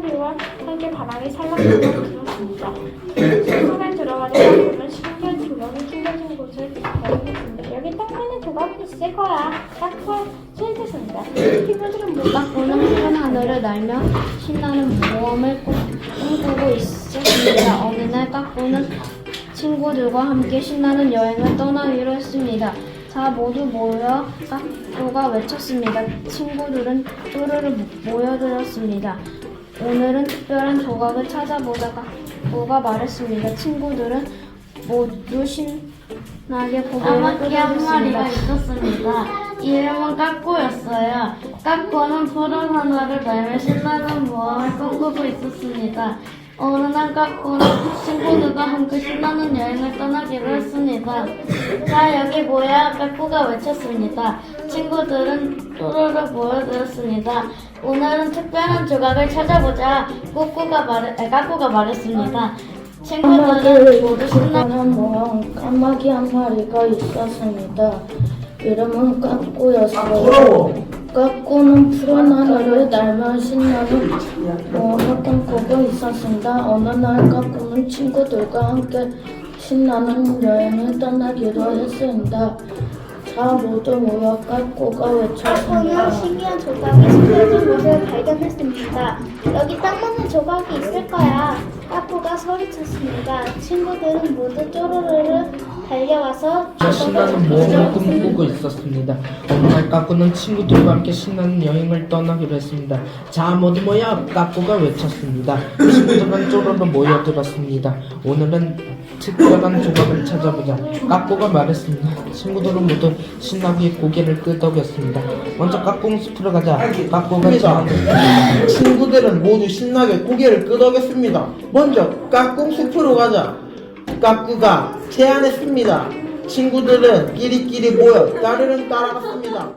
새소리와 함께 바람이 살랑살랑 불었습니다. 숲속에 들어가자 까꾸는 신기한 조명이 켜진 곳을 발견했습니다. 여기 딱 맞는 조각이 있을 거야. 까꾸가 수행했습니다. 피부들은 뭐 까꾸는 푸른 하늘을 날며 신나는 모험을 꿈- 꿈꾸고 있었습니다. 어느 날 까꾸는 친구들과 함께 신나는 여행을 떠나기로 했습니다. 자 모두 모여 까꾸가 외쳤습니다. 친구들은 쪼르르 모여들었습니다. 오늘은 특별한 조각을 찾아보자 까꾸가 말했습니다. 친구들은 모두 신나게 고개를 까마귀 한 마리가 끄덕였습니다. 있었습니다. 이름은 까꾸였어요. 까꾸는 푸른 하늘을 날며 신나는 모험을 꿈꾸고 있었습니다. 어느 날 까꾸는 친구들과 함께 신나는 여행을 떠나기로 했습니다. 자 여기 모여 까꾸가 외쳤습니다. 친구들은 또르르 모여들었습니다. 오늘은 특별한 조각을 찾아보자. 꾸꾸가 말, 에, 까꾸가 말했습니다. 친구들은 모두 신나 신나는 모형 까마귀 한 마리가 있었습니다. 이름은 까꾸였어요. 까꾸는 푸른 하늘을 날며 신나는 모험을 꿈꾸고 있었습니다. 어느 날 까꾸는 친구들과 함께 신나는 여행을 떠나기로 했습니다. 자 모두 모여 까꾸가 외쳤습니다. 까꾸는 신기한 조각이 숨겨진 곳을 발견했습니다. 여기 딱 맞는 조각이 있을 거야. 까꾸가 소리쳤습니다. 친구들은 모두 쪼르르르 달려와서 신나는 모험을 꿈꾸고 있었습니다. 어느 날 까꾸는 친구들과 함께 신나는 여행을 떠나기로 했습니다. 자 모두 모여 까꾸가 외쳤습니다. 친구들은 쪼르르 모여들었습니다. 오늘은 특별한 조각을 찾아보자. 까꾸가 말했습니다. 친구들은 모두 신나게 고개를 끄덕였습니다. 먼저 까꿍 숲으로 가자. 까꾸가 제안했습니다. 친구들은 모두 신나게 고개를 끄덕였습니다. 먼저 까꿍 숲으로 가자. 까꾸가 제안했습니다. 친구들은 끼리끼리 모여 따르릉 따라갔습니다.